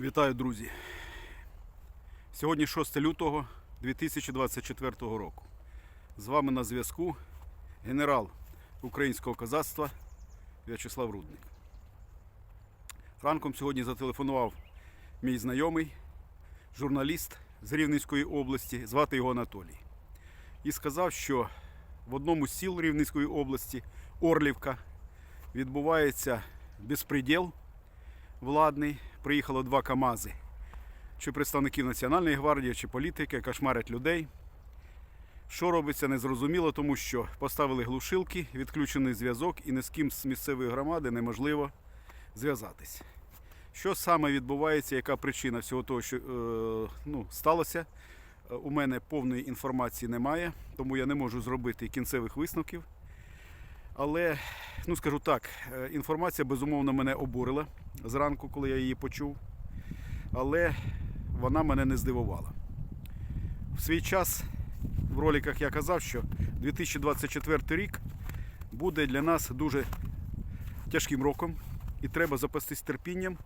Вітаю, друзі! Сьогодні 6 лютого 2024 року. З вами на зв'язку генерал українського козацтва В'ячеслав Рудник. Ранком сьогодні зателефонував мій знайомий, журналіст з Рівненської області, звати його Анатолій. І сказав, що в одному з сіл Рівненської області, Орлівка, відбувається безпреділ владний. Приїхало два КАМАЗи. Чи представників Національної гвардії, чи політики, кошмарять людей. Що робиться, незрозуміло, тому що поставили глушилки, відключений зв'язок, і ні з ким з місцевої громади неможливо зв'язатись. Що саме відбувається, яка причина всього того, що е, ну, сталося? Е, У мене повної інформації немає, тому я не можу зробити кінцевих висновків. Але, ну скажу так, е, інформація безумовно мене обурила зранку, коли я її почув. Але вона мене не здивувала. В свій час в роликах я казав, що 2024 рік буде для нас дуже тяжким роком, і треба запастись терпінням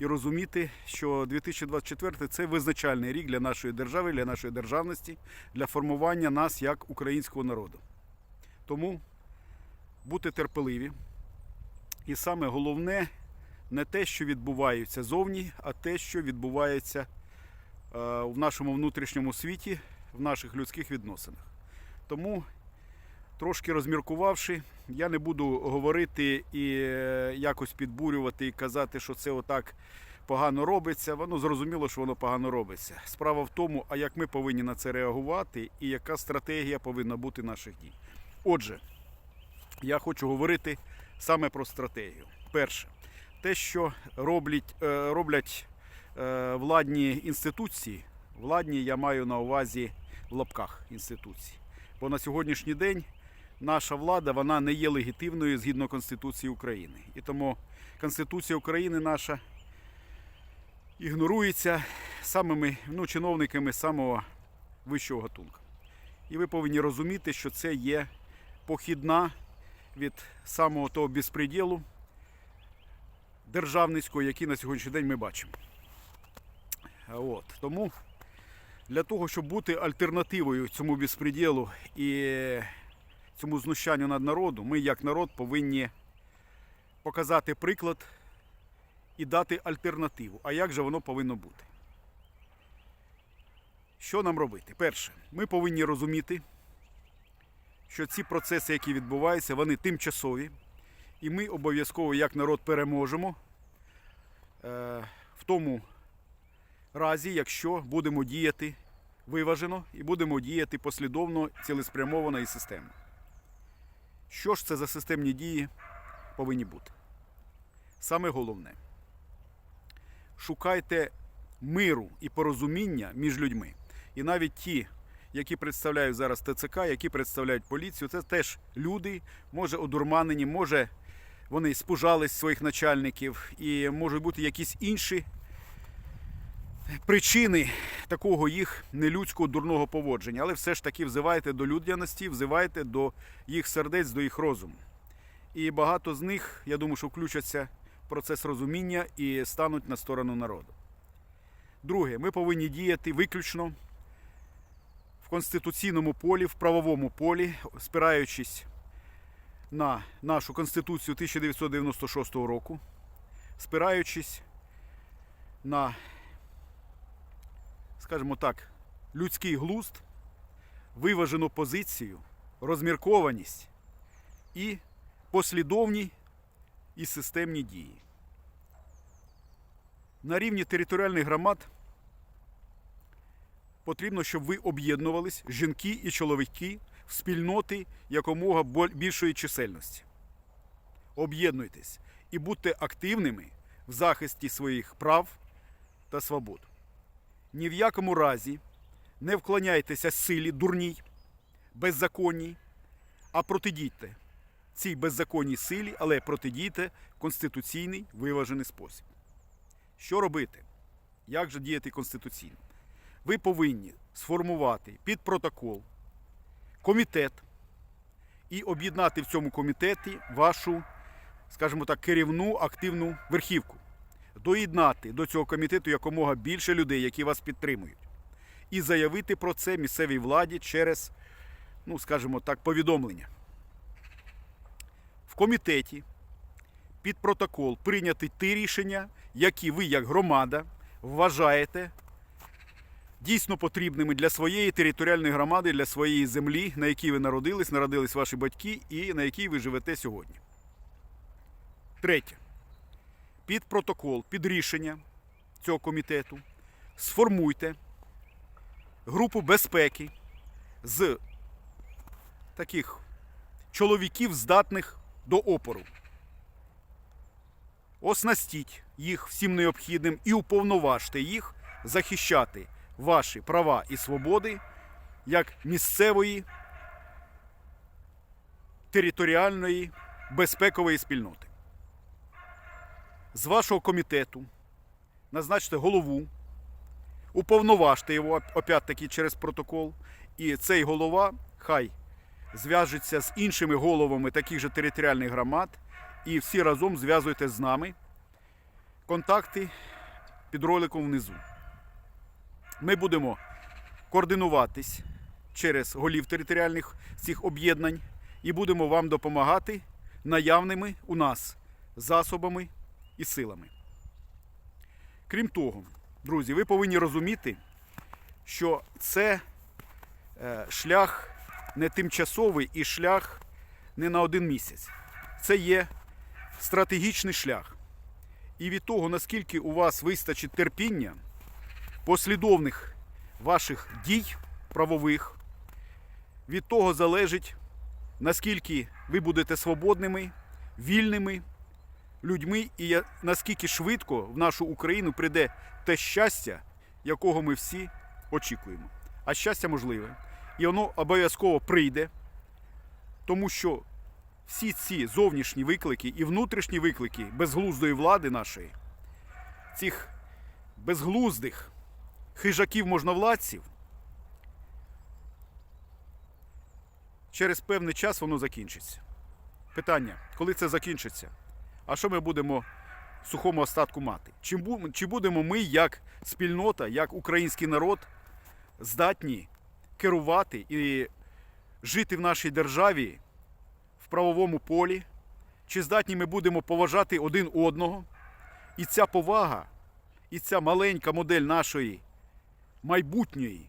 і розуміти, що 2024 це визначальний рік для нашої держави, для нашої державності, для формування нас як українського народу. Тому бути терпеливі. І саме головне не те, що відбувається зовні, а те, що відбувається е, в нашому внутрішньому світі, в наших людських відносинах. Тому, трошки розміркувавши, я не буду говорити і е, якось підбурювати і казати, що це отак погано робиться. Воно зрозуміло, що воно погано робиться. Справа в тому, а як ми повинні на це реагувати, і яка стратегія повинна бути наших дій. Отже, я хочу говорити саме про стратегію. Перше, те, що роблять, е, роблять е, владні інституції, владні я маю на увазі в лапках інституції. Бо на сьогоднішній день наша влада вона не є легітимною згідно Конституції України. І тому Конституція України наша ігнорується самими ну, чиновниками самого вищого гатунку. І ви повинні розуміти, що це є похідна від самого того безпреділу державницького, який на сьогоднішній день ми бачимо. От. Тому для того, щоб бути альтернативою цьому безпреділу і цьому знущанню над народом, ми як народ повинні показати приклад і дати альтернативу. А як же воно повинно бути? Що нам робити? Перше, ми повинні розуміти, що ці процеси, які відбуваються, вони тимчасові. І ми обов'язково як народ переможемо е, в тому разі, якщо будемо діяти виважено і будемо діяти послідовно, цілеспрямовано і системно. Що ж це за системні дії повинні бути? Саме головне, шукайте миру і порозуміння між людьми. І навіть ті, які представляють зараз ТЦК, які представляють поліцію, це теж люди, може одурманені, може вони спужались своїх начальників і можуть бути якісь інші причини такого їх нелюдського дурного поводження. Але все ж таки взивайте до людяності, взивайте до їх сердець, до їх розуму. І багато з них, я думаю, що включаться в процес розуміння і стануть на сторону народу. Друге, ми повинні діяти виключно в конституційному полі, в правовому полі, спираючись на нашу Конституцію 1996 року, спираючись на, скажімо так, людський глузд, виважену позицію, розміркованість і послідовні і системні дії. На рівні територіальних громад потрібно, щоб ви об'єднувались, жінки і чоловіки, в спільноти якомога більшої чисельності. Об'єднуйтесь і будьте активними в захисті своїх прав та свобод. Ні в якому разі не вклоняйтеся силі дурній, беззаконній, а протидійте цій беззаконній силі, але протидійте конституційний виважений спосіб. Що робити? Як же діяти конституційно? Ви повинні сформувати під протокол комітет і об'єднати в цьому комітеті вашу, скажімо так, керівну активну верхівку. доєднати до цього комітету якомога більше людей, які вас підтримують, і заявити про це місцевій владі через, ну скажімо так, повідомлення. В комітеті під протокол прийняти ті рішення, які ви, як громада, вважаєте дійсно потрібними для своєї територіальної громади, для своєї землі, на якій ви народились, народились ваші батьки і на якій ви живете сьогодні. Третє. Під протокол, під рішення цього комітету сформуйте групу безпеки з таких чоловіків, здатних до опору. Оснастіть їх всім необхідним і уповноважте їх захищати ваші права і свободи як місцевої територіальної безпекової спільноти. З вашого комітету назначте голову, уповноважте його опять-таки через протокол, і цей голова хай зв'яжеться з іншими головами таких же територіальних громад і всі разом зв'язуйте з нами. Контакти під роликом внизу. Ми будемо координуватись через голів територіальних цих об'єднань і будемо вам допомагати наявними у нас засобами і силами. Крім того, друзі, ви повинні розуміти, що це е, шлях не тимчасовий і шлях не на один місяць. Це є стратегічний шлях. І від того, наскільки у вас вистачить терпіння, послідовних ваших дій правових, від того залежить, наскільки ви будете свободними, вільними людьми, і наскільки швидко в нашу Україну прийде те щастя, якого ми всі очікуємо. А щастя можливе. І воно обов'язково прийде, тому що всі ці зовнішні виклики і внутрішні виклики безглуздої влади нашої, цих безглуздих хижаків можновладців, через певний час воно закінчиться. Питання, коли це закінчиться? А що ми будемо сухому остатку мати? Чи будемо ми, як спільнота, як український народ, здатні керувати і жити в нашій державі в правовому полі? Чи здатні ми будемо поважати один одного? І ця повага, і ця маленька модель нашої майбутньої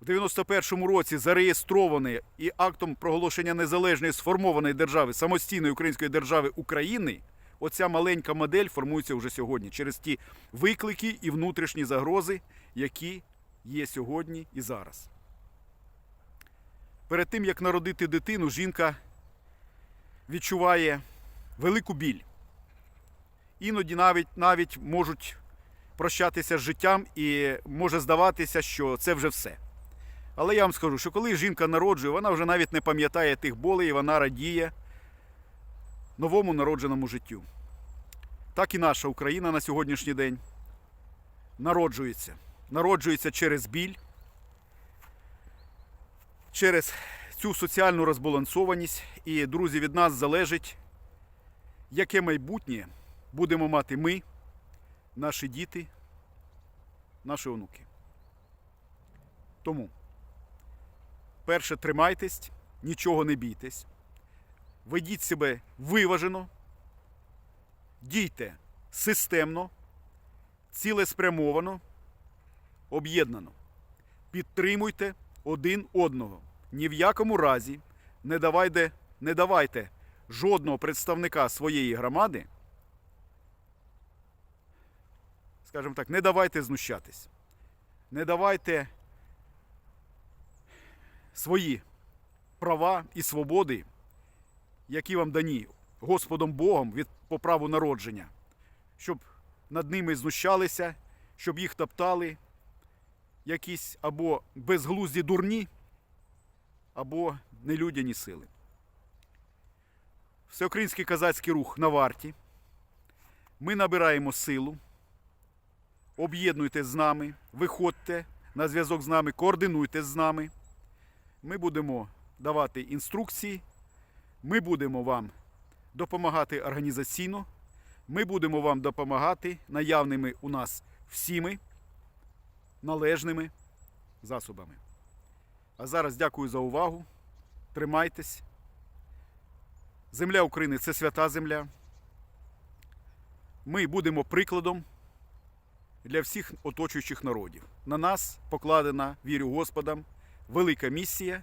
в 91-му році зареєстрованої і актом проголошення незалежної сформованої держави, самостійної української держави України, оця маленька модель формується вже сьогодні через ті виклики і внутрішні загрози, які є сьогодні і зараз. Перед тим, як народити дитину, жінка відчуває велику біль. Іноді навіть, навіть можуть прощатися з життям і може здаватися, що це вже все. Але я вам скажу, що коли жінка народжує, вона вже навіть не пам'ятає тих болей, і вона радіє новому народженому життю. Так і наша Україна на сьогоднішній день народжується. Народжується через біль, через цю соціальну розбалансованість. І, друзі, від нас залежить, яке майбутнє будемо мати ми, наші діти, наші онуки. Тому, перше, тримайтесь, нічого не бійтесь, ведіть себе виважено, дійте системно, цілеспрямовано, об'єднано. Підтримуйте один одного. Ні в якому разі не давайте, не давайте жодного представника своєї громади, скажімо так, не давайте знущатись. Не давайте свої права і свободи, які вам дані Господом Богом від по праву народження, щоб над ними знущалися, щоб їх топтали якісь або безглузді дурні, або нелюдяні сили. Всеукраїнський казацький рух на варті. Ми набираємо силу. Об'єднуйтесь з нами, виходьте на зв'язок з нами, координуйтесь з нами. Ми будемо давати інструкції, ми будемо вам допомагати організаційно, Ми будемо вам допомагати наявними у нас всіми належними засобами. А зараз дякую за увагу. Тримайтесь. Земля України це свята земля. Ми будемо прикладом для всіх оточуючих народів. На нас покладена, вірю Господам, велика місія,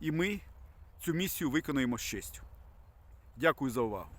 і ми цю місію виконуємо з честю. Дякую за увагу.